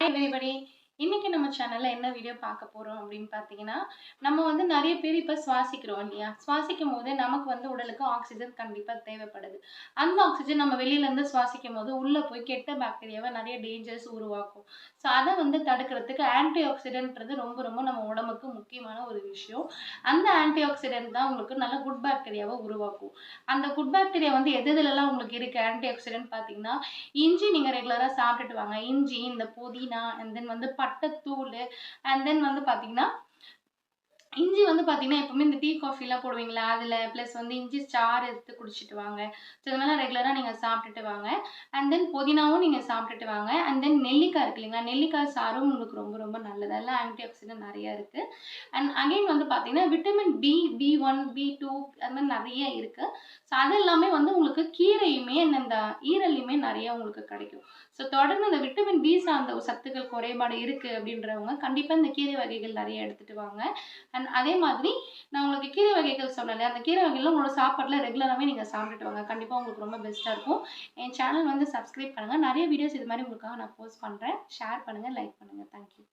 Hi everybody. இன்னைக்கு நம்ம சேனல்ல என்ன வீடியோ பார்க்க போறோம் அப்படின்னு பார்த்தீங்கன்னா நம்ம வந்து நிறைய பேர் இப்போ சுவாசிக்கிறோம் இல்லையா? சுவாசிக்கும் போது நமக்கு வந்து உடலுக்கு ஆக்சிஜன் கண்டிப்பாக தேவைப்படுது. அந்த ஆக்சிஜன் நம்ம வெளியில இருந்து சுவாசிக்கும் போது உள்ள போய் கெட்ட பாக்டீரியாவை நிறைய டேஞ்சர்ஸ் உருவாக்கும். ஸோ அதை வந்து தடுக்கிறதுக்கு ஆன்டி ஆக்சிடென்ட்ன்றது ரொம்ப ரொம்ப நம்ம உடம்புக்கு முக்கியமான ஒரு விஷயம். அந்த ஆன்டி ஆக்சிடென்ட் தான் உங்களுக்கு நல்ல குட் பாக்டீரியாவை உருவாக்கும். அந்த குட் பாக்டீரியா வந்து எது எதுலலாம் உங்களுக்கு இருக்கு? ஆன்டி ஆக்சிடென்ட் பார்த்தீங்கன்னா இஞ்சி நீங்கள் ரெகுலராக சாப்பிட்டுட்டு வாங்க. இஞ்சி இந்த புதினா அண்ட் தென் வந்து பட்டைத்தூள் அண்ட் தென் வந்து பார்த்தீங்கன்னா இஞ்சி வந்து பார்த்தீங்கன்னா எப்பவுமே இந்த டீ காஃபிலாம் போடுவீங்களா? அதில் ப்ளஸ் வந்து இஞ்சி சாறு எடுத்து குடிச்சிட்டு வாங்க. ஸோ இது மாதிரிலாம் ரெகுலராக நீங்கள் சாப்பிட்டுட்டு வாங்க. அண்ட் தென் புதினாவும் நீங்கள் சாப்பிட்டுட்டு வாங்க. அண்ட் தென் நெல்லிக்காய் இருக்கு இல்லைங்களா? நெல்லிக்காய் சாரும் உங்களுக்கு ரொம்ப ரொம்ப நல்லது. எல்லாம் ஆன்டி ஆக்சிடென்ட் நிறைய இருக்குது அண்ட் அகைன் வந்து பார்த்தீங்கன்னா vitamin B B one B two அது மாதிரி நிறைய இருக்குது ஸோ அது எல்லாமே வந்து உங்களுக்கு கீரையுமே இந்த ஈரலையுமே நிறைய உங்களுக்கு கிடைக்கும். ஸோ தொடர்ந்து இந்த விட்டமின் பி சார்ந்த சத்துக்கள் குறைபாடு இருக்குது அப்படின்றவங்க கண்டிப்பாக இந்த கீரை வகைகள் நிறைய எடுத்துகிட்டு வாங்க. அண்ட் அண்ட் அதே மாதிரி நான் உங்களுக்கு கீரை வகைகள் சொன்னேன் அந்த கீரை வகைகள் உங்களோட சாப்பாட்டில் ரெகுலராகவே நீங்கள் சாப்பிட்டுட்டு வாங்க. கண்டிப்பாக உங்களுக்கு ரொம்ப பெஸ்ட்டாக இருக்கும். என் சேனல் வந்து சப்ஸ்கிரைப் பண்ணுங்கள் நிறைய வீடியோஸ் இது மாதிரி உங்களுக்காக நான் போஸ்ட் பண்ணுறேன் ஷேர் பண்ணுங்கள் லைக் பண்ணுங்கள் தேங்க்யூ